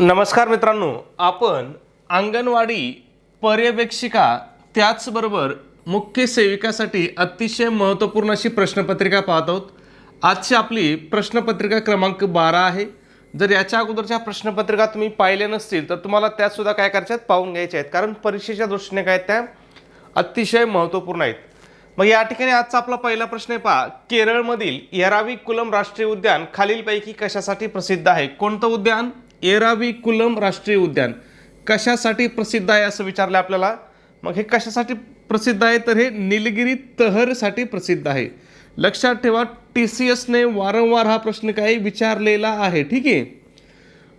नमस्कार मित्रांनो आपण अंगणवाडी पर्यवेक्षिका त्याचबरोबर मुख्य सेविकासाठी अतिशय महत्त्वपूर्ण अशी प्रश्नपत्रिका पाहत आहोत. आजची आपली प्रश्नपत्रिका क्रमांक बारा आहे. जर याच्या अगोदरच्या प्रश्नपत्रिका तुम्ही पाहिल्या नसतील तर तुम्हाला त्यासुद्धा काय करायच्या आहेत? पाहून घ्यायच्या आहेत. कारण परीक्षेच्या दृष्टीने काय आहेत त्या? अतिशय महत्त्वपूर्ण आहेत. मग या ठिकाणी आजचा आपला पहिला प्रश्न आहे पहा. केरळमधील येरावी कुलम राष्ट्रीय उद्यान खालीलपैकी कशासाठी प्रसिद्ध आहे? कोणतं उद्यान? एराविकुलम कुलम राष्ट्रीय उद्यान. कशासाठी प्रसिद्ध आहे असं विचारलं आपल्याला? मग हे कशासाठी प्रसिद्ध आहे? तर हे निलगिरी तहरसाठी प्रसिद्ध आहे. लक्षात ठेवा टी सी एसने वारंवार हा प्रश्न काही विचारलेला आहे. ठीक आहे?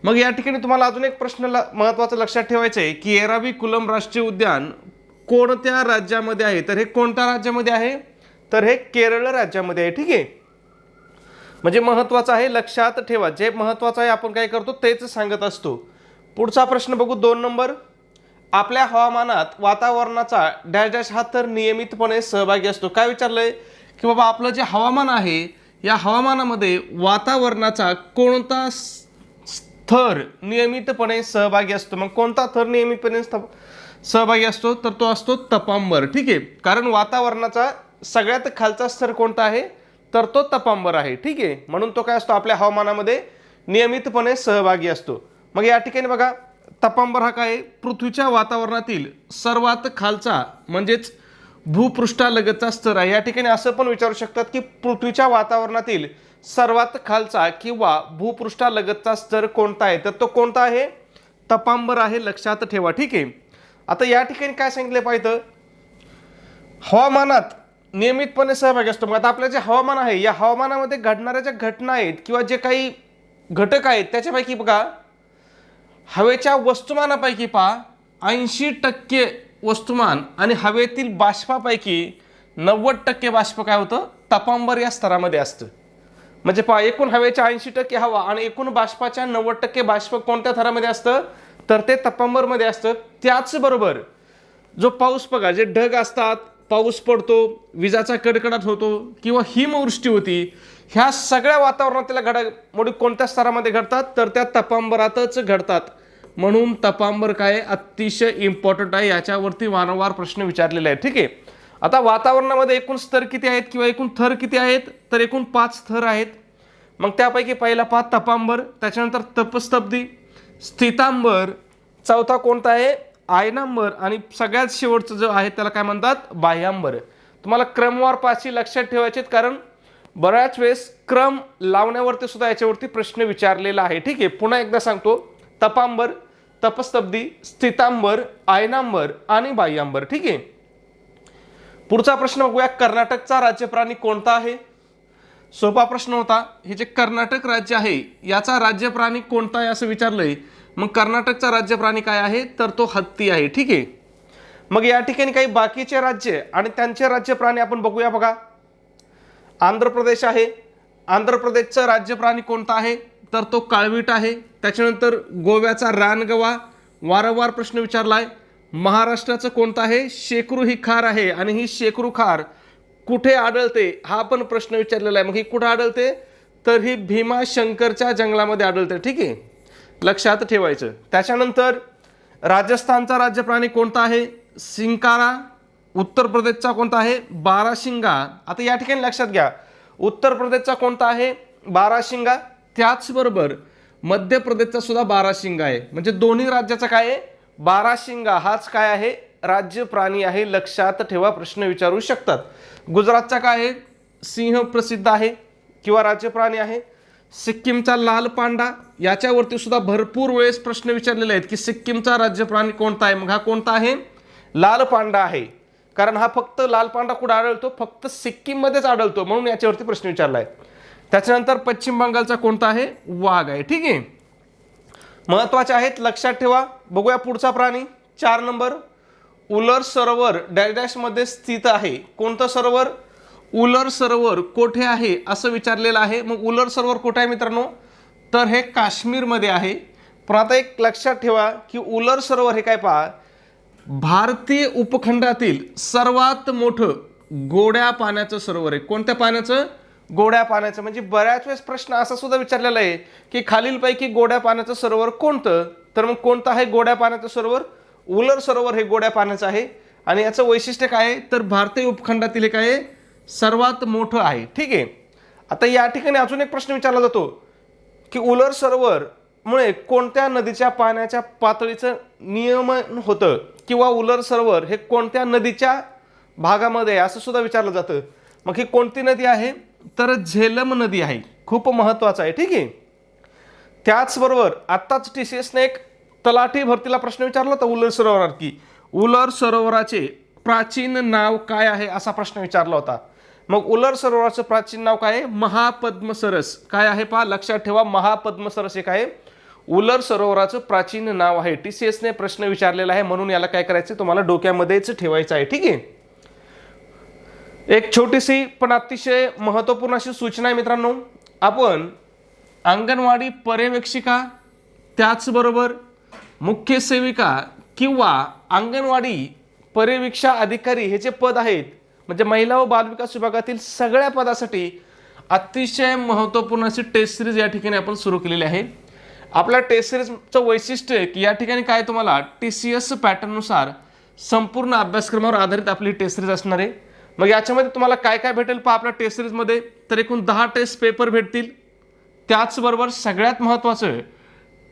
मग या ठिकाणी तुम्हाला अजून एक प्रश्न ल- महत्त्वाचा लक्षात ठेवायचं आहे की एराविकुलम कुलम राष्ट्रीय उद्यान कोणत्या राज्यामध्ये आहे? तर हे कोणत्या राज्यामध्ये आहे? तर हे केरळ राज्यामध्ये आहे. ठीक आहे? म्हणजे महत्त्वाचं आहे लक्षात ठेवा. जे महत्त्वाचं आहे आपण काय करतो तेच सांगत असतो. पुढचा प्रश्न बघू दोन नंबर. आपल्या हवामानात वातावरणाचा डॅश डॅश हा तर नियमितपणे सहभागी असतो. काय विचारलंय? की बाबा आपलं जे हवामान आहे या हवामानामध्ये वातावरणाचा कोणता थर नियमितपणे सहभागी असतो? मग कोणता थर नियमितपणे सहभागी असतो? तर तो असतो तपांबर ठीक आहे? कारण वातावरणाचा सगळ्यात खालचा स्तर कोणता आहे? तर तो तपांबर आहे ठीक आहे? म्हणून तो काय असतो? आपल्या हवामानामध्ये नियमितपणे सहभागी असतो. मग या ठिकाणी बघा तपांबर हा काय? आहे? पृथ्वीच्या वातावरणातील सर्वात खालचा म्हणजेच भूपृष्ठालगतचा स्तर आहे. या ठिकाणी असं पण विचारू शकतात की पृथ्वीच्या वातावरणातील सर्वात खालचा किंवा भूपृष्ठालगतचा स्तर कोणता आहे? तर तो कोणता आहे? तपांबर आहे लक्षात ठेवा ठीक आहे? आता या ठिकाणी काय सांगितलं पाहिजे? हवामानात नियमितपणे सहभागी असतो. मग आता आपलं जे हवामान आहे या हवामानामध्ये घडणाऱ्या ज्या घटना आहेत किंवा जे काही घटक आहेत त्याच्यापैकी बघा हवेच्या वस्तुमानापैकी पहा ऐंशी टक्के वस्तुमान आणि हवेतील बाष्पापैकी नव्वद टक्के बाष्प काय होतं? तपांबर या स्तरामध्ये असतं. म्हणजे पहा एकूण हवेच्या ऐंशी टक्के हवा आणि एकूण बाष्पाच्या नव्वद टक्के बाष्प कोणत्या थरामध्ये असतं? तर ते तपांबरमध्ये असतं. त्याचबरोबर जो पाऊस बघा जे ढग असतात पाऊस पडतो विजाचा कडकडाट होतो किंवा हिमवृष्टी होती ह्या सगळ्या वातावरणातल्या घडामोडी कोणत्या स्तरामध्ये घडतात? तर त्या तपांबरातच घडतात. म्हणून तपांबर काय आहे? अतिशय इम्पॉर्टंट आहे याच्यावरती वारंवार प्रश्न विचारलेले आहेत. ठीक आहे? आता वातावरणामध्ये एकूण स्तर किती आहेत किंवा एकूण थर किती आहेत? तर एकूण पाच थर आहेत. मग त्यापैकी पहिला पाच तपांबर त्याच्यानंतर तपस्तब्दी स्थितांबर चौथा कोणता आहे? आयनांबर आणि सगळ्यात शेवटचं जो आहे त्याला काय म्हणतात? बाह्यांबर. तुम्हाला क्रमवार पाचशी लक्षात ठेवायचे आहेत कारण बऱ्याच वेळेस क्रम लावण्यावरती सुद्धा याच्यावरती प्रश्न विचारलेला आहे. ठीक आहे पुन्हा एकदा सांगतो. तपांबर तपस्तब्दी स्थितांबर आयनांबर आणि बाह्यांबर. ठीक आहे? पुढचा प्रश्न बघूया. कर्नाटकचा राज्य प्राणी कोणता आहे? सोपा प्रश्न होता. हे जे कर्नाटक राज्य आहे याचा राज्य प्राणी कोणता आहे असं विचारलंय? मग कर्नाटकचा राज्य प्राणी काय आहे? तर तो हत्ती आहे. ठीक आहे? मग या ठिकाणी काही बाकीचे राज्य आणि त्यांचे राज्य प्राणी आपण बघूया बघा. आंध्र प्रदेश आहे. आंध्र प्रदेशचं राज्य प्राणी कोणता आहे? तर तो काळवीट आहे. त्याच्यानंतर गोव्याचा रानगवा. वारंवार प्रश्न विचारला आहे महाराष्ट्राचं कोणतं आहे? शेकरू ही खार आहे आणि ही शेकरू खार कुठे आढळते? हा पण प्रश्न विचारलेला आहे. मग ही कुठे आढळते? तर ही भीमाशंकरच्या जंगलामध्ये आढळते. ठीक आहे? लक्षात ठेवायचं. त्याच्यानंतर राजस्थानचा राज्य प्राणी कोणता आहे? सिंकारा. उत्तर प्रदेशचा कोणता आहे? बाराशिंगा. आता या ठिकाणी लक्षात घ्या. उत्तर प्रदेशचा कोणता आहे? बाराशिंगा. त्याचबरोबर मध्य प्रदेशचा सुद्धा बाराशिंगा आहे. म्हणजे दोन्ही राज्याचा काय आहे? बाराशिंगा. हाच काय आहे? राज्य प्राणी आहे. लक्षात ठेवा. प्रश्न विचारू शकतात. गुजरातचा काय आहे? सिंह प्रसिद्ध आहे किंवा राज्य प्राणी आहे? सिक्कीमचा लाल पांडा याच्यावरती सुद्धा भरपूर वेळेस प्रश्न विचारलेले आहेत की सिक्कीमचा राज्य प्राणी कोणता आहे? मग हा कोणता आहे? लाल पांडा आहे. कारण हा फक्त लाल पांडा कुठं आढळतो? फक्त सिक्कीममध्येच आढळतो म्हणून याच्यावरती प्रश्न विचारला आहे त्याच्यानंतर पश्चिम बंगालचा कोणता आहे? वाघ आहे. ठीक आहे? महत्त्वाचे आहेत लक्षात ठेवा. बघूया पुढचा प्राणी. चार नंबर. उलर सरोवर डॅश डॅशमध्ये स्थित आहे. कोणतं सरोवर? उलर सरोवर कोठे आहे असं विचारलेलं आहे. मग उलर सरोवर कुठे आहे मित्रांनो? तर हे काश्मीरमध्ये आहे. पण आता एक लक्षात ठेवा की उलर सरोवर हे काय पहा. भारतीय उपखंडातील सर्वात मोठं गोड्या पाण्याचं सरोवर आहे. कोणत्या पाण्याचं? गोड्या पाण्याचं. म्हणजे बऱ्याच वेळेस प्रश्न असा सुद्धा विचारलेला आहे की खालीलपैकी गोड्या पाण्याचं सरोवर कोणतं? तर मग कोणतं आहे गोड्या पाण्याचं सरोवर? उलर सरोवर हे गोड्या पाण्याचं आहे. आणि याचं वैशिष्ट्य काय आहे? तर भारतीय उपखंडातील एक काय आहे सर्वात मोठं आहे. ठीक आहे? आता या ठिकाणी अजून एक प्रश्न विचारला जातो की उलर सरोवर मुळे कोणत्या नदीच्या पाण्याच्या पातळीचं नियमन होतं? किंवा उलर सरोवर हे कोणत्या नदीच्या भागामध्ये आहे? असं सुद्धा विचारलं जातं. मग ही कोणती नदी आहे? तर झेलम नदी आहे. खूप महत्त्वाचं आहे. ठीक आहे? त्याचबरोबर आत्ताच टी सी एसने एक तलाठी भरतीला प्रश्न विचारला होता उलर सरोवरात की उलर सरोवराचे प्राचीन नाव काय आहे? असा प्रश्न विचारला होता. मग उलर सरोवराचं प्राचीन नाव काय आहे? महापद्मसरस. काय आहे पहा? लक्षात ठेवा महापद्मसरस एक आहे. उलर सरोवराचं प्राचीन नाव आहे. टी सी एसने प्रश्न विचारलेला आहे म्हणून याला काय करायचं तुम्हाला डोक्यामध्येच ठेवायचं आहे ठीक आहे? एक छोटीशी पण अतिशय महत्त्वपूर्ण अशी सूचना आहे मित्रांनो. आपण अंगणवाडी पर्यवेक्षिका त्याचबरोबर मुख्य सेविका किंवा अंगणवाडी पर्यवेक्षा अधिकारी हे जे पद आहेत म्हणजे महिला व बालविकास विभागातील सगळ्या पदासाठी अतिशय महत्त्वपूर्ण अशी टेस्ट सिरीज या ठिकाणी आपण सुरू केलेली आहे. आपल्या टेस्ट सिरीजचं वैशिष्ट्य आहे की या ठिकाणी काय तुम्हाला टी सी एस पॅटर्ननुसार संपूर्ण अभ्यासक्रमावर आधारित आपली टेस्ट सिरीज असणार आहे. मग याच्यामध्ये तुम्हाला काय काय भेटेल? पहा आपल्या टेस्ट सिरीजमध्ये तर एकूण दहा टेस्ट पेपर भेटतील. त्याचबरोबर सगळ्यात महत्त्वाचं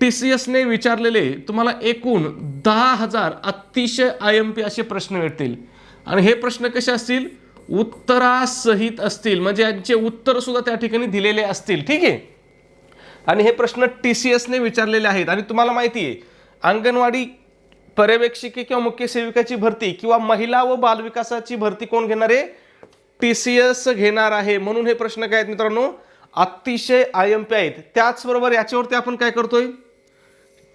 टी सी एसने विचारलेले तुम्हाला एकूण दहा हजार अतिशय आय एम पी असे प्रश्न भेटतील. आणि हे प्रश्न कसे असतील? उत्तरासहित असतील. म्हणजे यांचे उत्तर सुद्धा त्या ठिकाणी दिलेले असतील. ठीक आहे? आणि हे प्रश्न टी सी एसने विचारलेले आहेत. आणि तुम्हाला माहिती आहे अंगणवाडी पर्यवेक्षिके किंवा मुख्य सेविकाची भरती किंवा महिला व बालविकासाची भरती कोण घेणार आहे? टी सी एस घेणार आहे. म्हणून हे प्रश्न काय आहेत मित्रांनो? अतिशय आय एम पी आहेत. त्याचबरोबर याच्यावरती आपण काय करतोय?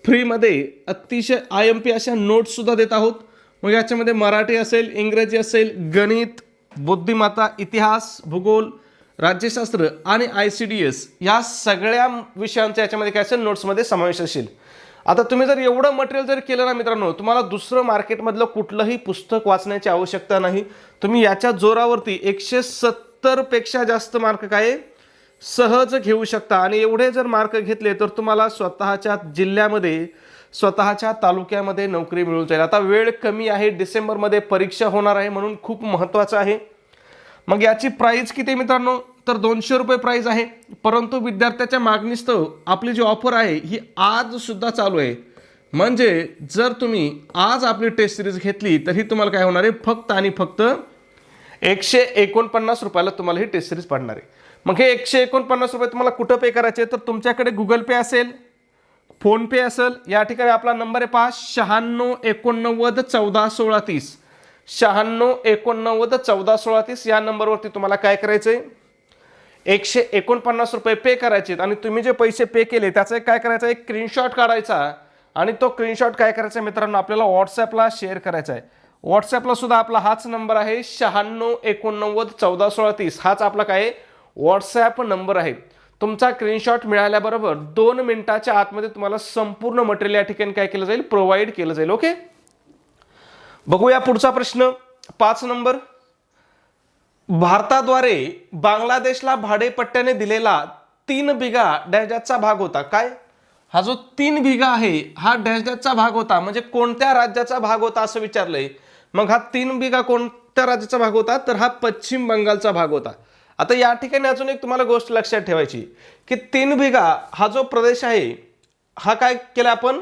फ्रीमध्ये अतिशय आय एम पी अशा नोट्ससुद्धा देत आहोत. मग याच्यामध्ये मराठी असेल इंग्रजी असेल गणित बुद्धिमत्ता इतिहास भूगोल राज्यशास्त्र आणि आय सी डी एस या सगळ्या विषयांचा याच्यामध्ये काय असेल नोट्समध्ये समावेश असेल. आता तुम्ही जर एवढं मटेरियल जर केलं ना मित्रांनो तुम्हाला दुसरं मार्केटमधलं कुठलंही पुस्तक वाचण्याची आवश्यकता नाही. तुम्ही याच्या जोरावरती एकशे सत्तरपेक्षा जास्त मार्क काय सहज घेऊ शकता. आणि एवढे जर मार्क घेतले तर तुम्हाला स्वतःच्या जिल्ह्यामध्ये स्वतःच्या तालुक्यामध्ये नोकरी मिळून जाईल. आता वेळ कमी आहे डिसेंबरमध्ये परीक्षा होणार आहे म्हणून खूप महत्त्वाचं आहे. मग याची प्राईज किती मित्रांनो? तर दोनशे रुपये प्राईज आहे. परंतु विद्यार्थ्याच्या मागणीस्तव आपली जी ऑफर आहे ही आज सुद्धा चालू आहे. म्हणजे जर तुम्ही आज आपली टेस्ट सिरीज घेतली तर ही तुम्हाला काय होणार आहे? फक्त आणि फक्त एकशे एकोणपन्नास रुपयाला तुम्हाला ही टेस्ट सिरीज पडणार आहे. मग हे एकशे एकोणपन्नास रुपये तुम्हाला कुठं पे करायचे? तर तुमच्याकडे गुगल पे असेल फोनपे असेल या ठिकाणी आपला नंबर आहे पहा शहाण्णव एकोणनव्वद चौदा सोळा तीस. शहाण्णव एकोणनव्वद चौदा सोळा तीस या नंबरवरती तुम्हाला काय करायचं आहे एकशे एकोणपन्नास रुपये पे करायचे आणि तुम्ही जे पैसे पे केले त्याचा एक काय करायचा? एक स्क्रीनशॉट काढायचा. आणि तो स्क्रीनशॉट काय करायचा आहे मित्रांनो? आपल्याला व्हॉट्सॲपला शेअर करायचा आहे. व्हॉट्सॲपला सुद्धा आपला हाच नंबर आहे शहाण्णव एकोणनव्वद चौदा सोळा तीस. हाच आपला काय? व्हॉट्सॲप नंबर आहे. तुमचा स्क्रीनशॉट मिळाल्याबरोबर दोन मिनिटाच्या आतमध्ये तुम्हाला संपूर्ण मटेरियल या ठिकाणी काय केलं जाईल? प्रोव्हाइड केलं जाईल ओके बघूया पुढचा प्रश्न. पाच नंबर. भारताद्वारे बांगलादेशला भाडेपट्ट्याने दिलेला तीन बिघा डॅशचा भाग होता. काय? हा जो तीन बिघा आहे हा डॅशचा भाग होता. म्हणजे कोणत्या राज्याचा भाग होता असं विचारलंय. मग हा तीन बिघा कोणत्या राज्याचा भाग होता? तर हा पश्चिम बंगालचा भाग होता. आता या ठिकाणी अजून एक तुम्हाला गोष्ट लक्षात ठेवायची की तीन बिघा हा जो प्रदेश आहे हा काय केला आपण?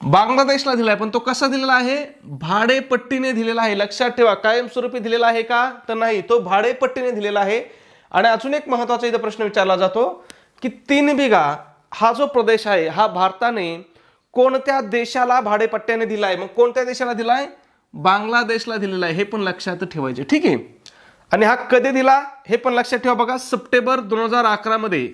बांगलादेशला दिलाय पण तो कसा दिलेला आहे? भाडेपट्टीने दिलेला आहे. लक्षात ठेवा कायमस्वरूपी दिलेला आहे का? तर नाही तो भाडेपट्टीने दिलेला आहे. आणि अजून एक महत्त्वाचा इथं प्रश्न विचारला जातो की तीन बिघा हा जो प्रदेश आहे हा भारताने कोणत्या देशाला भाडेपट्ट्याने दिलाय? मग कोणत्या देशाला दिलाय? बांगलादेशला दिलेला आहे हे पण लक्षात ठेवायचे. ठीक आहे? आणि हा कधी दिला हे पण लक्षात ठेवा बघा सप्टेंबर दोन हजार अकरामध्ये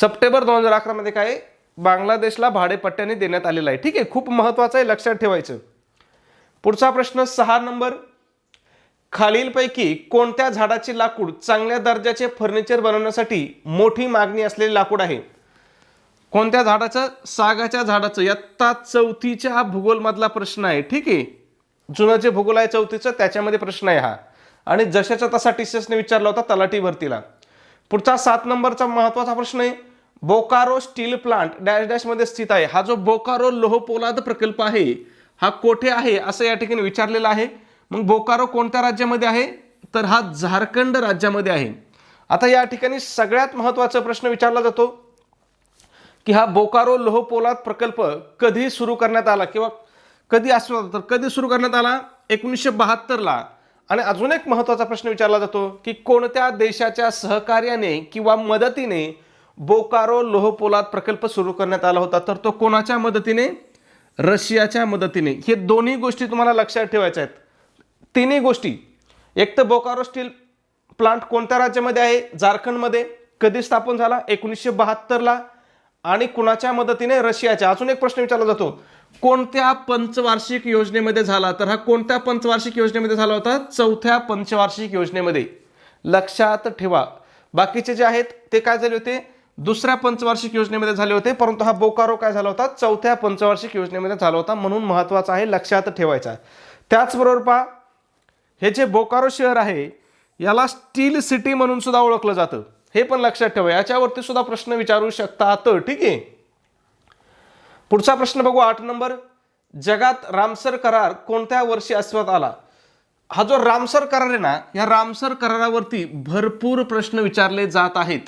सप्टेंबर दोन हजार अकरामध्ये काय? बांगलादेशला भाडेपट्ट्याने देण्यात आलेला आहे. ठीक आहे खूप महत्वाचं आहे लक्षात ठेवायचं. पुढचा प्रश्न सहा नंबर. खालीलपैकी कोणत्या झाडाचे लाकूड चांगल्या दर्जाचे फर्निचर बनवण्यासाठी मोठी मागणी असलेले लाकूड आहे? कोणत्या झाडाचं? सागाच्या झाडाचं. इयत्ता चौथीच्या भूगोलमधला प्रश्न आहे. ठीक आहे. जुनं जे भूगोल आहे चौथीचं त्याच्यामध्ये प्रश्न आहे हा. आणि जशाच्या तसा टी सी एसने विचारला होता तलाठी भरतीला. पुढचा सात नंबरचा महत्त्वाचा प्रश्न आहे बोकारो स्टील प्लांट डॅश डॅशमध्ये स्थित आहे. हा जो बोकारो लोह पोलाद प्रकल्प आहे हा कोठे आहे असं या ठिकाणी विचारलेलं आहे. मग बोकारो कोणत्या राज्यामध्ये आहे? तर हा झारखंड राज्यामध्ये आहे. आता या ठिकाणी सगळ्यात महत्त्वाचा प्रश्न विचारला जातो की हा बोकारो लोह पोलाद प्रकल्प कधी सुरू करण्यात आला किंवा कधी असला तर कधी सुरू करण्यात आला? एकोणीसशे बहात्तरला. आणि अजून एक महत्त्वाचा प्रश्न विचारला जातो की कोणत्या देशाच्या सहकार्याने किंवा मदतीने बोकारो लोहपोलाद प्रकल्प सुरू करण्यात आला होता? तर तो कोणाच्या मदतीने? रशियाच्या मदतीने. हे दोन्ही गोष्टी तुम्हाला लक्षात ठेवायच्या आहेत. तिन्ही गोष्टी. एक तर बोकारो स्टील प्लांट कोणत्या राज्यामध्ये आहे? झारखंडमध्ये. कधी स्थापन झाला? एकोणीसशे बहात्तरला. आणि कुणाच्या मदतीने? रशियाच्या. अजून एक प्रश्न विचारला जातो. कोणत्या पंचवार्षिक योजनेमध्ये झाला? तर हा कोणत्या पंचवार्षिक योजनेमध्ये झाला होता? चौथ्या पंचवार्षिक योजनेमध्ये. लक्षात ठेवा. बाकीचे जे आहेत ते काय झाले होते? दुसऱ्या पंचवार्षिक योजनेमध्ये झाले होते परंतु हा बोकारो काय झाला होता? चौथ्या पंचवार्षिक योजनेमध्ये झाला होता म्हणून महत्त्वाचा आहे लक्षात ठेवायचा. त्याचबरोबर पहा हे जे बोकारो शहर आहे याला स्टील सिटी म्हणून सुद्धा ओळखलं जातं. हे पण लक्षात ठेवा. याच्यावरती सुद्धा प्रश्न विचारू शकतात. ठीक आहे? पुढचा प्रश्न बघू आठ नंबर. जगात रामसर करार कोणत्या वर्षी अस्तित्वात आला? हा जो रामसर करार आहे ना या रामसर करारावरती भरपूर प्रश्न विचारले जात आहेत.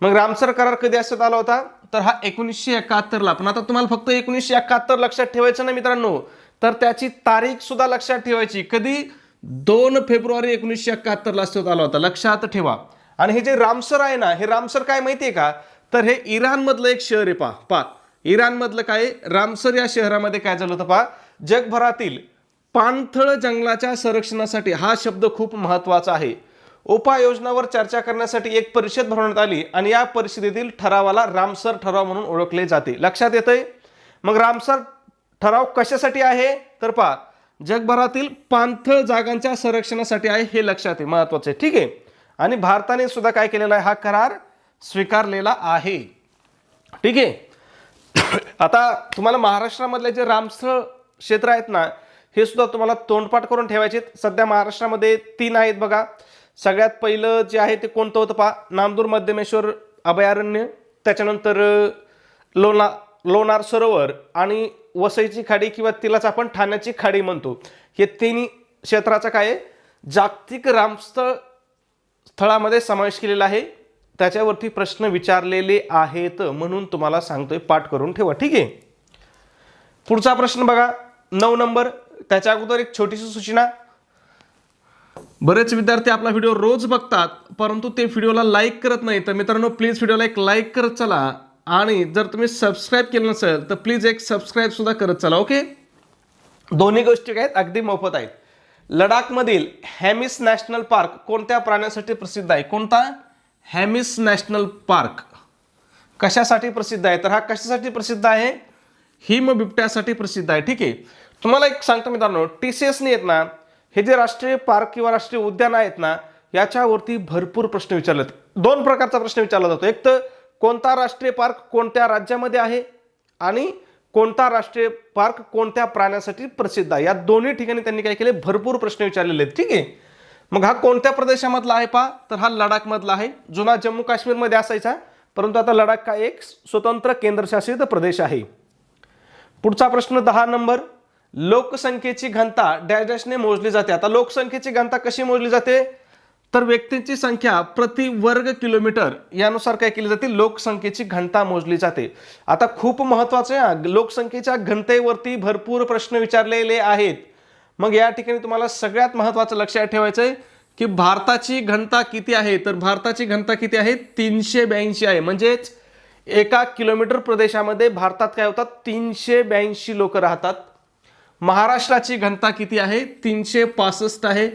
मग रामसर करार कधी अस्तित्वात आला होता? तर हा एकोणीसशे एकाहत्तरला. पण आता तुम्हाला फक्त एकोणीसशे एकाहत्तर लक्षात ठेवायचं ना मित्रांनो तर त्याची तारीख सुद्धा लक्षात ठेवायची. कधी? दोन फेब्रुवारी एकोणीसशे एकाहत्तरला अस्तित्वात आला होता. लक्षात ठेवा. आणि हे जे रामसर आहे ना हे रामसर काय माहिती आहे का? तर हे इराणमधलं एक शहर आहे पा पा इराणमधलं काय? रामसर या शहरामध्ये काय झालं होतं पहा? जगभरातील पाणथळ जंगलाच्या संरक्षणासाठी हा शब्द खूप महत्त्वाचा आहे. उपाययोजनावर चर्चा करण्यासाठी एक परिषद भरवण्यात आली आणि या परिषदेतील ठरावाला रामसर ठराव म्हणून ओळखले जाते. लक्षात येतंय? मग रामसर ठराव कशासाठी आहे? तर पहा जगभरातील पाणथळ जागांच्या संरक्षणासाठी आहे हे लक्षात आहे महत्वाचं आहे. ठीक आहे? आणि भारताने सुद्धा काय केलेला आहे? हा करार स्वीकारलेला आहे. ठीक आहे? आता तुम्हाला महाराष्ट्रामधले जे रामस्थळ क्षेत्र आहेत ना हे सुद्धा तुम्हाला तोंडपाठ करून ठेवायचे आहेत. सध्या महाराष्ट्रामध्ये तीन आहेत बघा. सगळ्यात पहिलं जे आहे ते कोणतं होतं पहा? नामदूर मध्यमेश्वर अभयारण्य त्याच्यानंतर लोणा लोणार लोणार सरोवर आणि वसईची खाडी किंवा तिलाच आपण ठाण्याची खाडी म्हणतो. हे तिन्ही क्षेत्राचा काय आहे? जागतिक रामस्थळ स्थळामध्ये समावेश केलेला आहे. त्याच्यावरती प्रश्न विचारलेले आहेत म्हणून तुम्हाला सांगतोय पाठ करून ठेवा ठीक आहे? पुढचा प्रश्न बघा नऊ नंबर त्याच्या अगोदर एक छोटीशी सूचना. बरेच विद्यार्थी आपला व्हिडिओ रोज बघतात परंतु ते व्हिडिओला लाईक करत नाही. तर मित्रांनो प्लीज व्हिडिओला एक लाईक करत चला. आणि जर तुम्ही सबस्क्राईब केलं नसेल तर प्लीज एक सबस्क्राईब सुद्धा करत चला ओके? दोन्ही गोष्टी काय आहेत? अगदी मोफत आहेत. लडाखमधील हॅमिस नॅशनल पार्क कोणत्या प्राण्यासाठी प्रसिद्ध आहे? कोणता? Hemis national park. कशासाठी प्रसिद्ध आहे? तर हा कशासाठी प्रसिद्ध आहे? हिम बिबट्यासाठी प्रसिद्ध आहे. ठीक आहे. तुम्हाला एक सांगतो मित्रांनो टी सी एसने आहेत ना हे जे राष्ट्रीय पार्क किंवा राष्ट्रीय उद्यान आहेत ना याच्यावरती भरपूर प्रश्न विचारले दोन प्रकारचा प्रश्न विचारला जातो. एक तर कोणता राष्ट्रीय पार्क कोणत्या राज्यामध्ये आहे? आणि कोणता राष्ट्रीय पार्क कोणत्या प्राण्यासाठी प्रसिद्ध आहे? या दोन्ही ठिकाणी त्यांनी काय केले? भरपूर प्रश्न विचारलेले आहेत. ठीक आहे. मग हा कोणत्या प्रदेशामधला आहे पा तर हा लडाखमधला आहे. जुना जम्मू काश्मीरमध्ये असायचा परंतु आता लडाख हा एक स्वतंत्र केंद्रशासित प्रदेश आहे. पुढचा प्रश्न दहा नंबर. लोकसंख्येची घनता डॅश डॅशने मोजली जाते. आता लोकसंख्येची घनता कशी मोजली जाते? तर व्यक्तींची संख्या प्रति वर्ग किलोमीटर यानुसार काय केली जाते? लोकसंख्येची घनता मोजली जाते. आता खूप महत्वाचं आहे. लोकसंख्येच्या घनतेवरती भरपूर प्रश्न विचारलेले आहेत. मग या ठिकाणी तुम्हाला सगळ्यात महत्त्वाचं लक्षात ठेवायचं आहे की भारताची घनता किती आहे? तर भारताची घनता किती आहे? तीनशे ब्याऐंशी आहे. म्हणजेच एका किलोमीटर प्रदेशामध्ये भारतात काय होतात? तीनशे ब्याऐंशी लोक राहतात. महाराष्ट्राची घनता किती आहे? तीनशे पासष्ट आहे.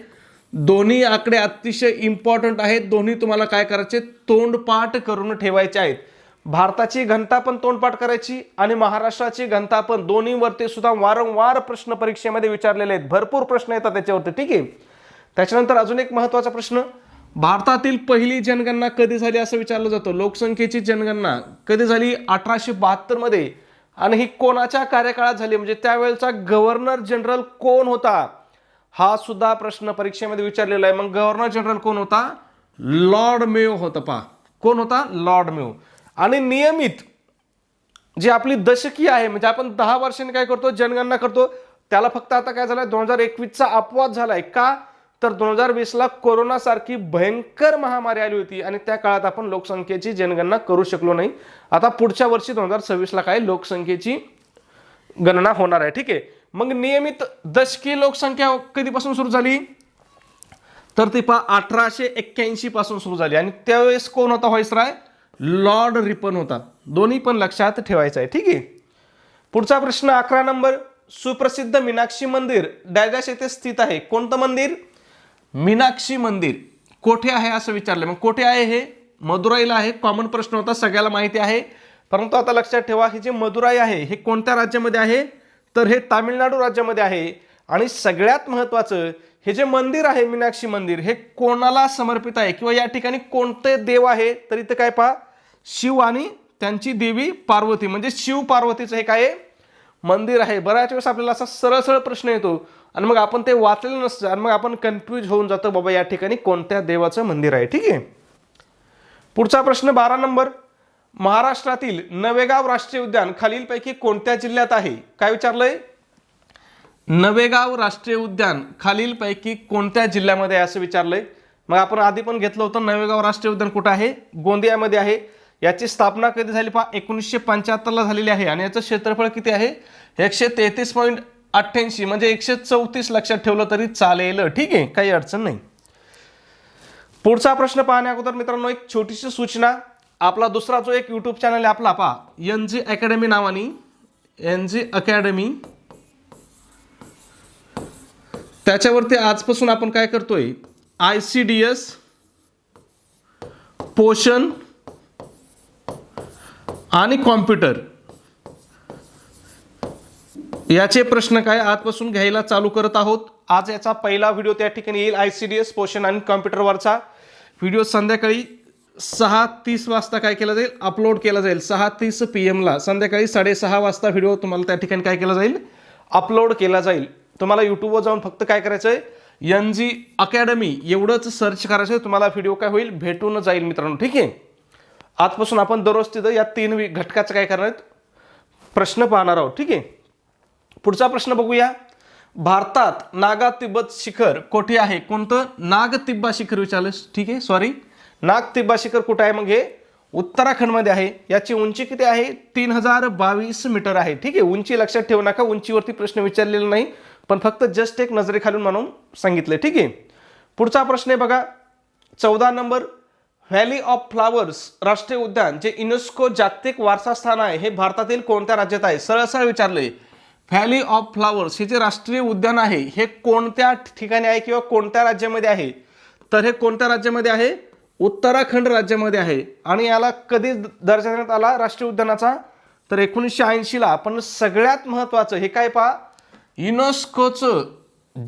दोन्ही आकडे अतिशय इम्पॉर्टंट आहेत. दोन्ही तुम्हाला काय करायचे? तोंडपाठ करून ठेवायचे आहेत. भारताची घनता पण तोंडपाठ करायची आणि महाराष्ट्राची घनता पण दोन्हीवरती सुद्धा वारंवार प्रश्न परीक्षेमध्ये विचारलेले आहेत. भरपूर प्रश्न येतात त्याच्यावरती. ठीक आहे? त्याच्यानंतर अजून एक महत्त्वाचा प्रश्न. भारतातील पहिली जनगणना कधी झाली असं विचारलं जातं? लोकसंख्येची जनगणना कधी झाली? अठराशे बहात्तरमध्ये आणि ही कोणाच्या कार्यकाळात झाली? म्हणजे त्यावेळेचा गव्हर्नर जनरल कोण होता? हा सुद्धा प्रश्न परीक्षेमध्ये विचारलेला आहे. मग गव्हर्नर जनरल कोण होता? लॉर्ड मेव होता पा कोण होता? Lord Mayo. आणि नियमित जी आपली दशकी आहे म्हणजे आपण दहा वर्षांनी काय करतो जनगणना करतो त्याला फक्त आता काय झालं दोन हजार एकवीसचा अपवाद झालाय का? तर दोन हजार वीसला कोरोनासारखी भयंकर महामारी आली होती आणि त्या काळात आपण लोकसंख्येची जनगणना करू शकलो नाही. आता पुढच्या वर्षी दोन हजार सव्वीसला काय लोकसंख्येची गणना होणार आहे ठीक आहे? मग नियमित दशकी लोकसंख्या कधीपासून सुरू झाली? तर ती पा अठराशे एक्क्याऐंशी पासून सुरू झाली. आणि त्यावेळेस कोण होता व्हायसराय? लॉर्ड रिपन होता. दोन्ही पण लक्षात ठेवायचं आहे. ठीक आहे? पुढचा प्रश्न अकरा नंबर. सुप्रसिद्ध मीनाक्षी मंदिर डॅडॅश येथे स्थित आहे. कोणतं मंदिर? मीनाक्षी मंदिर. कोठे आहे असं विचारलं. मग कोठे आहे हे? मदुराईला आहे. कॉमन प्रश्न होता. सगळ्याला माहिती आहे. परंतु आता लक्षात ठेवा हे जे मदुराई आहे हे कोणत्या राज्यामध्ये आहे? तर हे तामिळनाडू राज्यामध्ये आहे. आणि सगळ्यात महत्त्वाचं हे जे मंदिर आहे मीनाक्षी मंदिर हे कोणाला समर्पित आहे? किंवा या ठिकाणी कोणते देव आहे? तर इथं काय पहा. शिव आणि त्यांची देवी पार्वती. म्हणजे शिव पार्वतीचं हे काय मंदिर आहे. बऱ्याच वेळेस आपल्याला असा सरळ सरळ प्रश्न येतो. आणि मग आपण ते वाचलेलं नसतं. आणि मग आपण कन्फ्यूज होऊन जातो बाबा या ठिकाणी कोणत्या देवाचं मंदिर आहे? ठीक आहे? पुढचा प्रश्न बारा नंबर. महाराष्ट्रातील नवेगाव राष्ट्रीय उद्यान खालीलपैकी कोणत्या जिल्ह्यात आहे? काय विचारलंय? नवेगाव राष्ट्रीय उद्यान खालीलपैकी कोणत्या जिल्ह्यामध्ये आहे असं विचारलंय? मग आपण आधी पण घेतलं होतं नवेगाव राष्ट्रीय उद्यान कुठं आहे? गोंदियामध्ये आहे. याची स्थापना कधी झाली? पहा एकोणीसशे पंच्याहत्तरला झालेली आहे. आणि याचं क्षेत्रफळ किती आहे? एकशे तेहतीस पॉईंट अठ्ठ्याऐंशी म्हणजे एकशे चौतीस लक्षात ठेवलं तरी चालेल. ठीक आहे काही अडचण नाही. पुढचा प्रश्न पाहण्या अगोदर मित्रांनो एक छोटीशी सूचना. आपला दुसरा जो एक यूट्यूब चॅनल आहे आपला पहा एन जी अकॅडमी नावाने एन जी अकॅडमी त्याच्यावरती आजपासून आपण काय करतोय? आय सी डी एस पोषण आणि कॉम्प्युटर. याचे प्रश्न काय? आजपासून घ्यायला चालू करत आहोत. आज याचा पहिला व्हिडिओ त्या ठिकाणी येईल आय सी डी एस पोषण आणि कॉम्प्युटरवरचा व्हिडिओ संध्याकाळी सहा तीस वाजता काय केला जाईल? अपलोड केला जाईल. सहा तीस पी एमला संध्याकाळी साडेसहा वाजता व्हिडिओ तुम्हाला त्या ठिकाणी काय केला जाईल? अपलोड केला जाईल. तुम्हाला यूट्यूबवर जाऊन फक्त काय करायचं आहे एन जी अकॅडमी एवढंच सर्च करायचं आहे तुम्हाला व्हिडिओ काय होईल? भेटून जाईल मित्रांनो. ठीक आहे? आजपासून आपण दररोज तिथं या तीन घटकाचं काय करणार आहेत? प्रश्न पाहणार आहोत ठीक आहे? पुढचा प्रश्न बघूया. भारतात नागा तिब्बत शिखर कोठे आहे? कोणतं? नाग तिब्बा शिखर विचारलं ठीक आहे? सॉरी नाग तिब्बा शिखर कुठं आहे? मग हे उत्तराखंडमध्ये आहे. याची उंची किती आहे? तीन हजार बावीस मीटर आहे ठीक आहे? उंची लक्षात ठेवू नका उंचीवरती प्रश्न विचारलेला नाही पण फक्त जस्ट एक नजरेखालून म्हणून सांगितलं ठीक आहे? पुढचा प्रश्न आहे बघा. चौदा नंबर व्हॅली ऑफ फ्लावर्स राष्ट्रीय उद्यान जे युनेस्को जागतिक वारसा स्थान आहे हे भारतातील कोणत्या राज्यात आहे? सरळ सरळ विचारले. व्हॅली ऑफ फ्लावर्स हे जे राष्ट्रीय उद्यान आहे हे कोणत्या ठिकाणी आहे किंवा कोणत्या राज्यामध्ये आहे? तर हे कोणत्या राज्यामध्ये आहे? उत्तराखंड राज्यामध्ये आहे. आणि याला कधी दर्जा देण्यात आला राष्ट्रीय उद्यानाचा? तर एकोणीसशे ऐंशीला. पण सगळ्यात महत्त्वाचं हे काय पहा? युनेस्कोचं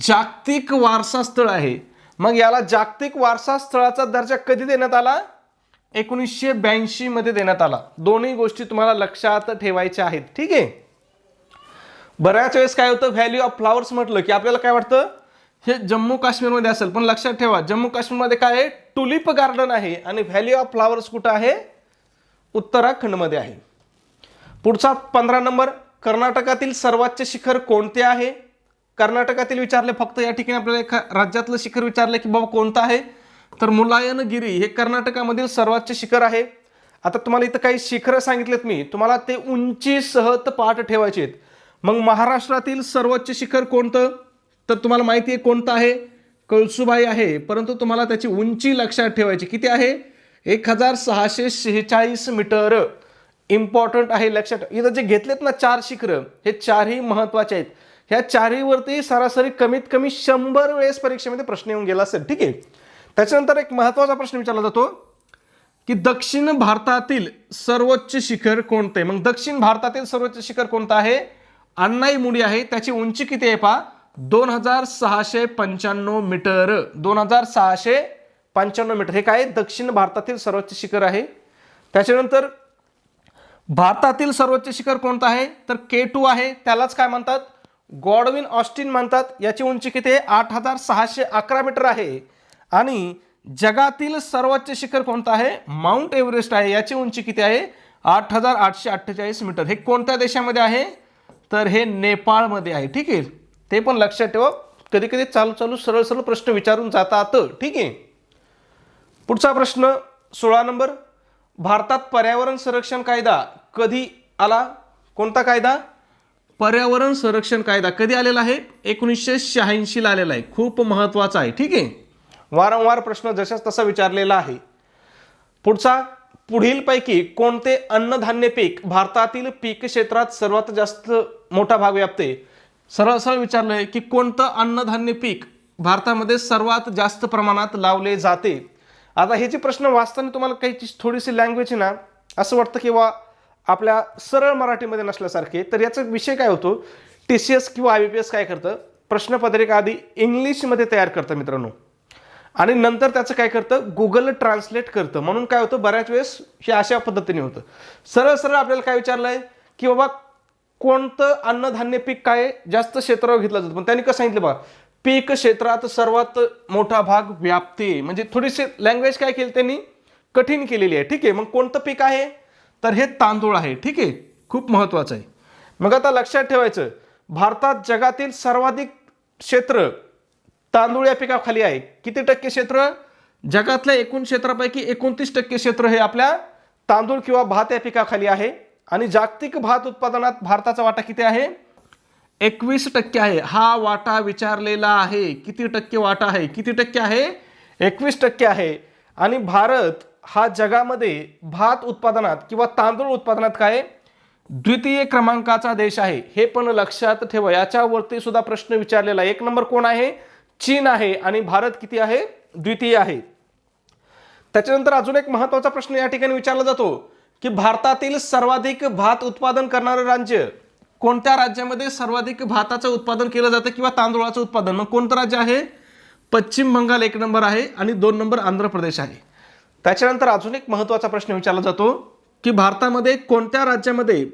जागतिक वारसा स्थळ आहे. मग याला जागतिक वारसा स्थळाचा दर्जा कधी देण्यात आला? एकोणीसशे ब्याऐंशी मध्ये देण्यात आला. दोन्ही गोष्टी तुम्हाला लक्षात ठेवायच्या आहेत. ठीक आहे? बऱ्याच वेळेस काय होतं? व्हॅल्यू ऑफ फ्लावर्स म्हटलं की आपल्याला काय वाटतं? हे जम्मू काश्मीरमध्ये असेल पण लक्षात ठेवा जम्मू काश्मीरमध्ये काय आहे? टुलिप गार्डन आहे आणि व्हॅल्यू ऑफ फ्लावर्स कुठं आहे? उत्तराखंडमध्ये आहे. पुढचा पंधरा नंबर कर्नाटकातील सर्वोच्च शिखर कोणते आहे? कर्नाटकातील विचारले फक्त या ठिकाणी आपल्याला एका राज्यातलं शिखर विचारलं की बाबा कोणतं आहे? तर मुलायनगिरी हे कर्नाटकामधील सर्वोच्च शिखर आहे. आता तुम्हाला इथं काही शिखरं सांगितलेत मी. तुम्हाला ते उंचीसह पाठ ठेवायचे आहेत. मग महाराष्ट्रातील सर्वोच्च शिखर कोणतं? तर तुम्हाला माहिती आहे कोणतं आहे? कळसुबाई आहे. परंतु तुम्हाला त्याची उंची लक्षात ठेवायची. किती आहे? एक हजार सहाशे शेहेचाळीस मीटर. इम्पॉर्टंट आहे लक्षात. इथं जे घेतलेत ना चार शिखरं हे चारही महत्त्वाचे आहेत. ह्या चारहीवरती सरासरी कमीत कमी शंभर वेळेस परीक्षेमध्ये प्रश्न येऊन गेला असेल. ठीक आहे? त्याच्यानंतर एक महत्त्वाचा प्रश्न विचारला जातो की दक्षिण भारतातील सर्वोच्च शिखर कोणते? मग दक्षिण भारतातील सर्वोच्च शिखर कोणतं आहे? अण्णाई मुडी आहे. त्याची उंची किती आहे पहा? दोन हजार सहाशे पंच्याण्णव मीटर. दोन हजार सहाशे पंच्याण्णव मीटर. हे काय दक्षिण भारतातील सर्वोच्च शिखर आहे. त्याच्यानंतर भारतातील सर्वोच्च शिखर कोणतं आहे? तर के टू आहे. त्यालाच काय म्हणतात? गॉडविन ऑस्टिन म्हणतात याची उंची किती आहे? आठ हजार सहाशे अकरा मीटर आहे. आणि जगातील सर्वोच्च शिखर कोणतं आहे? माउंट एव्हरेस्ट आहे. याची उंची किती आहे? आठ हजार आठशे अठ्ठेचाळीस मीटर. हे कोणत्या देशामध्ये आहे? तर हे नेपाळमध्ये आहे. ठीक आहे? ते पण लक्षात ठेवा. कधी कधी चालू चालू सरळ सरळ प्रश्न विचारून जातात. ठीक आहे? पुढचा प्रश्न सोळा नंबर. भारतात पर्यावरण संरक्षण कायदा कधी आला? कोणता कायदा? पर्यावरण संरक्षण कायदा कधी आलेला आहे? एकोणीसशे शहाऐंशीला आलेला आहे. खूप महत्त्वाचा आहे. ठीक आहे? वारंवार प्रश्न जशाच तसा विचारलेला आहे. पुढचा पुढीलपैकी कोणते अन्नधान्य पीक भारतातील पीक क्षेत्रात सर्वात जास्त मोठा भाग व्यापते? सरळ सरळ आहे की कोणतं अन्नधान्य पीक भारतामध्ये सर्वात जास्त प्रमाणात लावले जाते? आता हे जे प्रश्न वाचताना तुम्हाला काही थोडीशी लँग्वेज ना असं वाटतं की वा आपल्या सरळ मराठीमध्ये नसल्यासारखे. तर याचा विषय काय होतो? टी सी एस किंवा आय बी पी एस काय करतं? प्रश्नपत्रिका आधी इंग्लिशमध्ये तयार करतं मित्रांनो. आणि नंतर त्याचं काय करतं? गुगल ट्रान्सलेट करतं. म्हणून काय होतं? बऱ्याच वेळेस हे अशा पद्धतीने होतं. सरळ सरळ आपल्याला काय विचारलं आहे की बाबा कोणतं अन्नधान्य पीक काय आहे? जास्त क्षेत्रावर घेतलं जातं. पण त्यांनी कसं सांगितलं बघा? पीक क्षेत्रात सर्वात मोठा भाग व्यापते म्हणजे थोडीशी लँग्वेज काय केली त्यांनी? कठीण केलेली आहे. ठीक आहे. मग कोणतं पीक आहे? तर हे तांदूळ आहे. ठीक आहे? खूप महत्त्वाचं आहे. मग आता लक्षात ठेवायचं भारतात जगातील सर्वाधिक क्षेत्र तांदूळ या पिकाखाली आहे. किती टक्के क्षेत्र? जगातल्या एकूण क्षेत्रापैकी एकोणतीस टक्के क्षेत्र हे आपल्या तांदूळ किंवा भात या पिकाखाली आहे. आणि जागतिक भात उत्पादनात भारताचा वाटा किती आहे? एकवीस टक्के आहे. हा वाटा विचारलेला आहे. किती टक्के वाटा आहे? किती टक्के आहे? एकवीस टक्के आहे. आणि भारत हा जगामध्ये भात उत्पादनात किंवा तांदूळ उत्पादनात काय? द्वितीय क्रमांकाचा देश आहे. हे पण लक्षात ठेवा. याच्यावरती सुद्धा प्रश्न विचारलेला एक नंबर कोण आहे? चीन आहे. आणि भारत किती आहे? द्वितीय आहे. त्याच्यानंतर अजून एक महत्त्वाचा प्रश्न या ठिकाणी विचारला जातो की भारतातील सर्वाधिक भात उत्पादन करणारं राज्य कोणत्या राज्यामध्ये सर्वाधिक भाताचं उत्पादन केलं जातं किंवा तांदूळाचं उत्पादन? मग कोणतं राज्य आहे? पश्चिम बंगाल एक नंबर आहे आणि दोन नंबर आंध्र प्रदेश आहे. त्याच्यानंतर अजून एक महत्त्वाचा प्रश्न विचारला जातो की भारतामध्ये कोणत्या राज्यामध्ये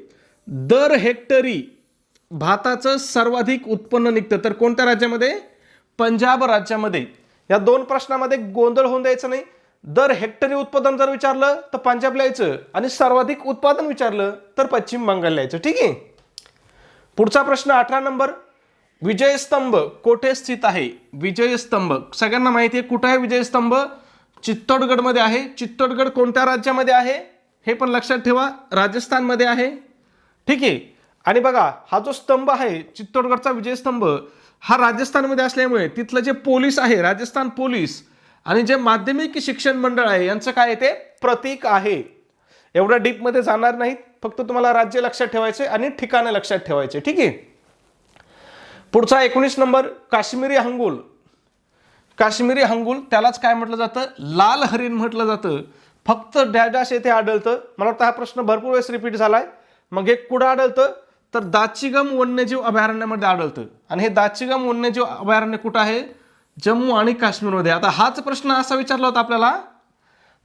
दर हेक्टरी भाताचं सर्वाधिक उत्पन्न निघतं? तर कोणत्या राज्यामध्ये? पंजाब राज्यामध्ये. या दोन प्रश्नामध्ये गोंधळ होऊन द्यायचं नाही. दर हेक्टरी उत्पादन जर विचारलं तर पंजाबला यायचं आणि सर्वाधिक उत्पादन विचारलं तर पश्चिम बंगालला यायचं ठीक आहे? पुढचा प्रश्न अठरा नंबर. विजयस्तंभ कोठे स्थित आहे? विजयस्तंभ. सगळ्यांना माहिती आहे कुठं आहे विजयस्तंभ? चित्तोडगडमध्ये आहे. चित्तोडगड कोणत्या राज्यामध्ये आहे? हे पण लक्षात ठेवा. राजस्थानमध्ये आहे. ठीक आहे. आणि बघा हा जो स्तंभ आहे चित्तोडगडचा विजयस्तंभ हा राजस्थानमध्ये असल्यामुळे तिथलं जे पोलीस आहे राजस्थान पोलीस आणि जे माध्यमिक शिक्षण मंडळ आहे यांचं काय आहे ते? प्रतीक आहे. एवढं डीपमध्ये जाणार नाहीत. फक्त तुम्हाला राज्य लक्षात ठेवायचे आणि ठिकाणं लक्षात ठेवायचे ठीक आहे. पुढचा एकोणीस नंबर काश्मीरी हंगुल. काश्मीरी हंगुल त्यालाच काय म्हटलं जातं? लाल हरिण म्हटलं जातं. फक्त डॅडाश येथे आढळतं. मला वाटतं हा प्रश्न भरपूर वेळेस रिपीट झालाय. मग हे कुठं आढळतं? तर दाचिगम वन्यजीव अभयारण्यामध्ये आढळतं. आणि हे दाचिगम वन्यजीव अभयारण्य कुठं आहे? जम्मू आणि काश्मीरमध्ये. आता हाच प्रश्न असा विचारला होता आपल्याला.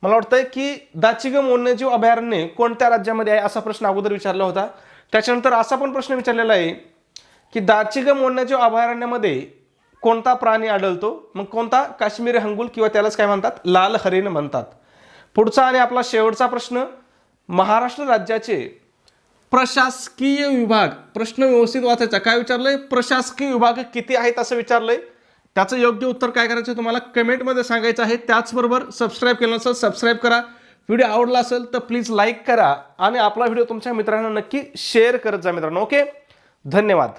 मला वाटतंय की दाचिगम वन्यजीव अभयारण्य कोणत्या राज्यामध्ये आहे असा प्रश्न अगोदर विचारला होता. त्याच्यानंतर असा पण प्रश्न विचारलेला आहे की दाचिगम वन्यजीव अभयारण्यामध्ये कोणता प्राणी आढळतो? मग कोणता? काश्मीरी हंगुल किंवा त्यालाच काय म्हणतात? लाल हरिण म्हणतात. पुढचा आणि आपला शेवटचा प्रश्न महाराष्ट्र राज्याचे प्रशासकीय विभाग प्रश्न व्यवस्थित वाचायचा. काय विचारलंय? प्रशासकीय विभाग किती आहेत असं विचारलंय? त्याचं योग्य उत्तर काय करायचं तुम्हाला कमेंटमध्ये सांगायचं आहे. त्याचबरोबर सबस्क्राईब केलं नसेल सबस्क्राईब करा. व्हिडिओ आवडला असेल तर प्लीज लाईक करा आणि आपला व्हिडिओ तुमच्या मित्रांना नक्की शेअर करत जा मित्रांनो. ओके धन्यवाद.